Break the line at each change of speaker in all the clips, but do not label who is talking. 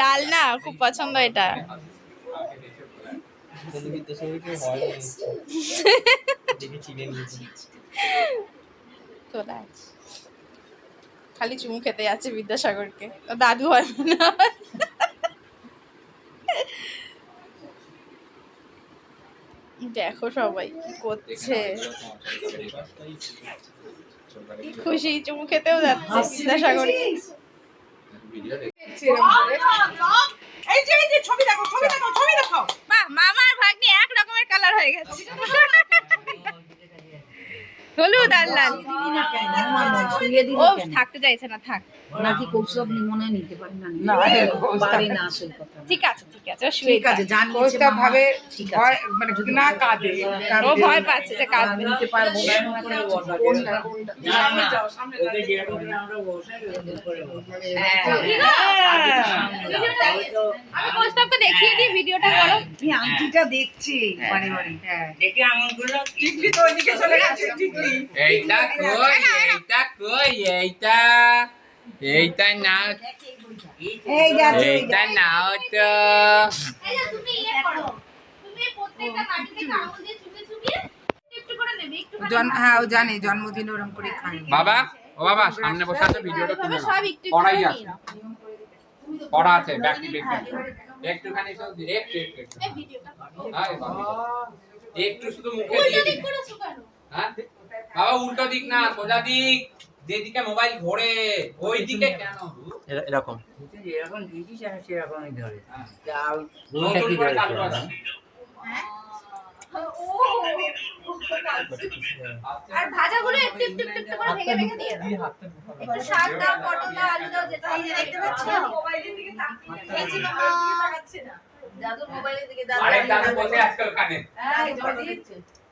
লাল না খুব পছন্দ এটা। খালি চুমু খেতে যাচ্ছে বিদ্যাসাগরকে। দাদু হয় না দেখো সবাই কি করছে। খুশি চুমু খেতেও যাচ্ছে বিদ্যাসাগর
ভিডিও
এই যে এই যে ছবি দেখো ছবি দেখো ছবি দেখো।
বাহ মামার ভাগ্নি এক রকমের কালার হয়ে গেছে। হলুদ আর লাল। ও থাকতে চাইছে না থাক।
নাকি কৌশব নিমনে নিতে পারি না
না,
পারি না আসল কথা।
ঠিক আছে ঠিক আছে শুয়ে
ঠিক আছে জানিয়েছে
ভাবে
ঠিক আছে।
মানে না কাঁদে।
ও ভয় পাচ্ছে যে কাঁদবে।
নিতে পারব
যাও।
আমি প্রস্তাবটা দেখিয়ে দিই ভিডিওটা করো।
আমি আংটিটা দেখছি। বারে বারে হ্যাঁ।
টিকলি তো ওইদিকে চলে গেছে টিকলি।
এইটা কই এইটা কই এইটা এইটা
নাও।
এইটা নাও। তো
হ্যাঁ ও জানি জন্মদিন ওরম করে খাই
বাবা। ও
একটু
শুধু হ্যাঁ? উল্টো দিক না সোজা দিক। যেদিকে মোবাইল ঘোরে ওই দিকে কেন?
এরকম।
যেরকম দিয়েছিস আর সেরকমই ধরে।
হ্যাঁ।
কি ধরে
আর ভাজাগুলো একটু একটু একটু একটু করে ভেঙে ভেঙে দিয়ে দাও।
দিয়ে হাতটা ঢোকাবো।
একটু শাক দাও পটল দাও আলু দাও যেটা এই দেখতে পাচ্ছ? মোবাইলের দিকে তাকাচ্ছে না।
দাদু মোবাইলের দিকে
আরেক দাদু বসে আছে ওখানে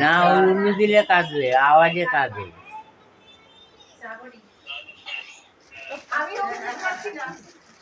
না উর্মি দিলে কাঁদবে আওয়াজে কাঁদবে।
আমি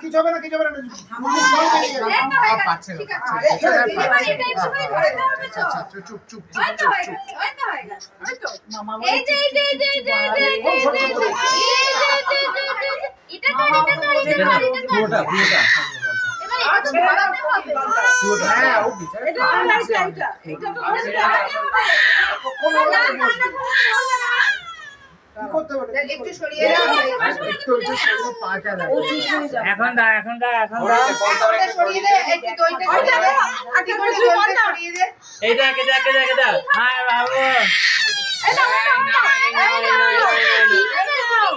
কিছু হবে না কিছু হবে না
পাচ্ছে
এখন দাও এখন দাও এখন
দে। দে দে
এইটা কেটা কেটা কেটা
হ্যাঁ বাবু।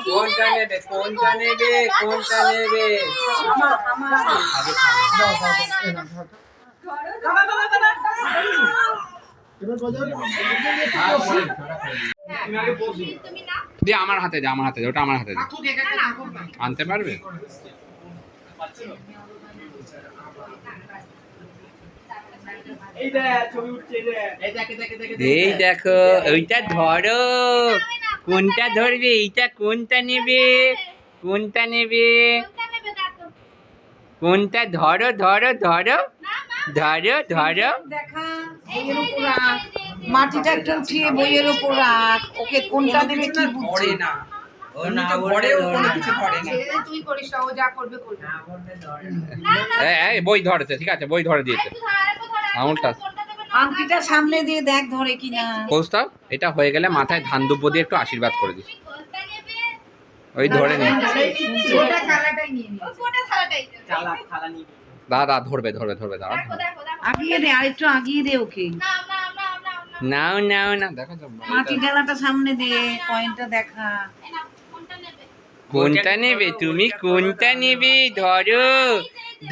কোনটা নেবে কোনটা নেবে কোনটা নেবে।
এবার
না
দিয়ে আমার হাতে দে আমার হাতে দে ওটা আমার হাতে দে। আনতে পারবে? এই দেখো ওইটা ধরো। কোনটা ধরবে? এইটা কোনটা নেবে? কোনটা নেবে?
কোনটা? নেবে দেখো
কোনটা ধরো ধরো। ধরো ধরো ধরো
দেখা মাটিটা একটু উঠিয়ে বইয়ের উপর রাখ। ওকে কোনটা দেবে কি বুঝছে না, ও যা করবে করবে।
এই, এই, বই ধরেছে ঠিক আছে বই ধরে দিয়েছে।
একটু ধর আরেকটু ধর
আঙুলটা।
কোনটা দেবে না।
আংটিটা সামনে দিয়ে দেখ ধরে কিনা।
কৌস্তব এটা হয়ে গেলে মাথায় ধান দুব্বো দিয়ে একটু আশীর্বাদ করে দিস। ওই ধরে নে। দাদা ধরবে ধরবে ধরবে দাদা
আগিয়ে দে আরেকটু আগিয়ে দে ওকে।
নাও নাও না দেখো তো
মাটি ডালাটা সামনে দে কয়েনটা দেখা।
কোনটা নেবে?
কোনটা নেবে তুমি কোনটা নেবে? ধরো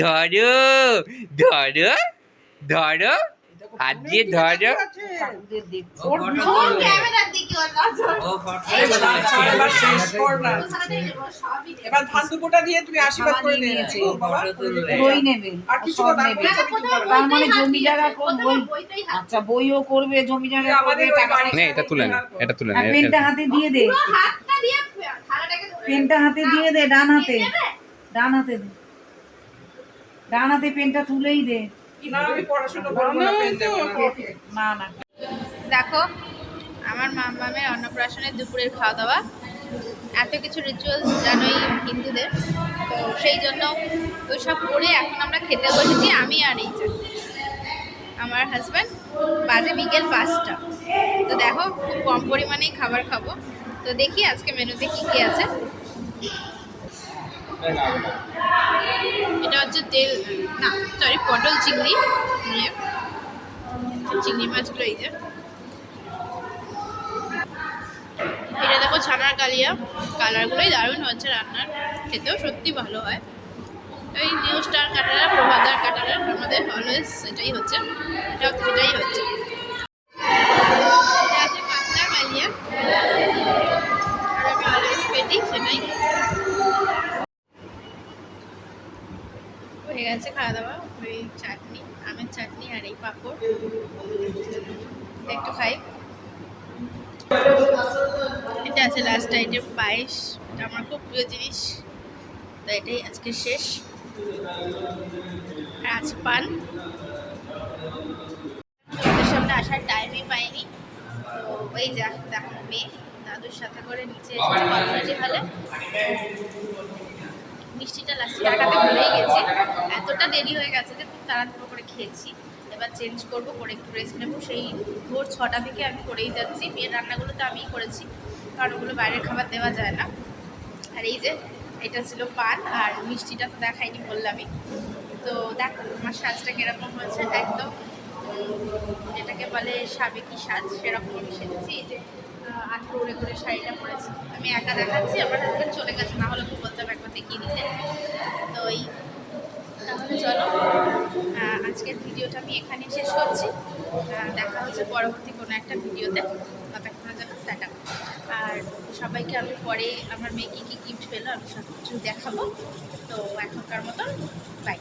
ধরো ধরো ধরো। হাত দিয়ে ধরো।
এবার ধান দিয়ে তুমি আশীর্বাদ করে নিয়েছে।
বই নেবে। তার মানে জমি জায়গা আচ্ছা বইও করবে জমি জায়গা
আমাদের
নে এটা তুলে নে এটা তুলে
পেনটা হাতে দিয়ে দে।
হাতটা দিয়ে
পেনটা হাতে দিয়ে দে ডান হাতে। ডান হাতে দে। ডান হাতে পেনটা তুলেই দে।
না আমি পড়াশোনা করব না পেন দেবো না।
না। না
দেখো আমার মামামের অন্নপ্রাশনের দুপুরের খাওয়া দাওয়া এত কিছু রিচুয়ালস জানোই হিন্দুদের। তো সেই জন্য ওই সব করে এখন আমরা খেতে বসেছি আমি আর এই যে আমার হাজব্যান্ড বাজে বিকেল পাঁচটা। তো দেখো খুব কম পরিমাণেই খাবার খাব। তো দেখি আজকে মেনুতে কী কী আছে। এটা হচ্ছে তেল, না সরি পটল চিংড়ি চিংড়ি মাছগুলো এই যে। এটা দেখো ছানার কালিয়া, কালারগুলোই দারুণ হচ্ছে রান্নার, খেতেও সত্যি ভালো হয়। এই নিউ স্টার কাটারা প্রভাদার কাটারা, আমাদের অলওয়েজ এটাই হচ্ছে এটাও সেটাই হচ্ছে এটা আছে পাতলা কালিয়া আর আমি অলওয়েজ পেটি সেটাই হয়ে গেছে খাওয়া দাওয়া ওই চাটনি আমের চাটনি আর এই পাঁপড় একটু খাই এটা আছে লাস্ট আইটেম পায়েস। এটা আমার খুব প্রিয় জিনিস। তো এটাই আজকে শেষ। আছে পান। সামনে আসার টাইমই পাইনি। তো ওই যা, দেখো মেয়ে, দাদুর সাথে করে নিচে এসেছে হলে। মিষ্টিটা লাস্টে টাকাতে ভুলেই গেছি। এতটা দেরি হয়ে গেছে যে খুব তাড়াতাড়ি করে খেয়েছি। এবার চেঞ্জ করব, করে একটু রেস্ট নেব। সেই ভোর ছটা থেকে আমি করেই যাচ্ছি। বিয়ের রান্নাগুলো তো আমিই করেছি, কারণ ওগুলো বাইরের খাবার দেওয়া যায় না। আর এই যে, এটা ছিল পান, আর মিষ্টিটা তো দেখাইনি বললামই। তো দেখো, আমার সাজটা কীরকম হয়েছে, একদম যেটাকে বলে সাবেকি সাজ সেরকম আমি সেজেছি এই যে আঠেরো উড়ে করে শাড়িটা পরেছি। আমি একা দেখাচ্ছি, আমার হাজব্যান্ড চলে গেছে, না হলে খুব বলতাম একবার দেখিয়ে দিতে। তো এই, তাহলে চলো। আজকের ভিডিওটা আমি এখানে শেষ করছি। দেখা হচ্ছে পরবর্তী কোনো একটা ভিডিওতে। ততক্ষণের জন্য টাটা। আর সবাইকে আমি পরে আমার মেয়ে কী কী গিফট পেল আমি সব কিছু দেখাবো। তো এখনকার মতন বাই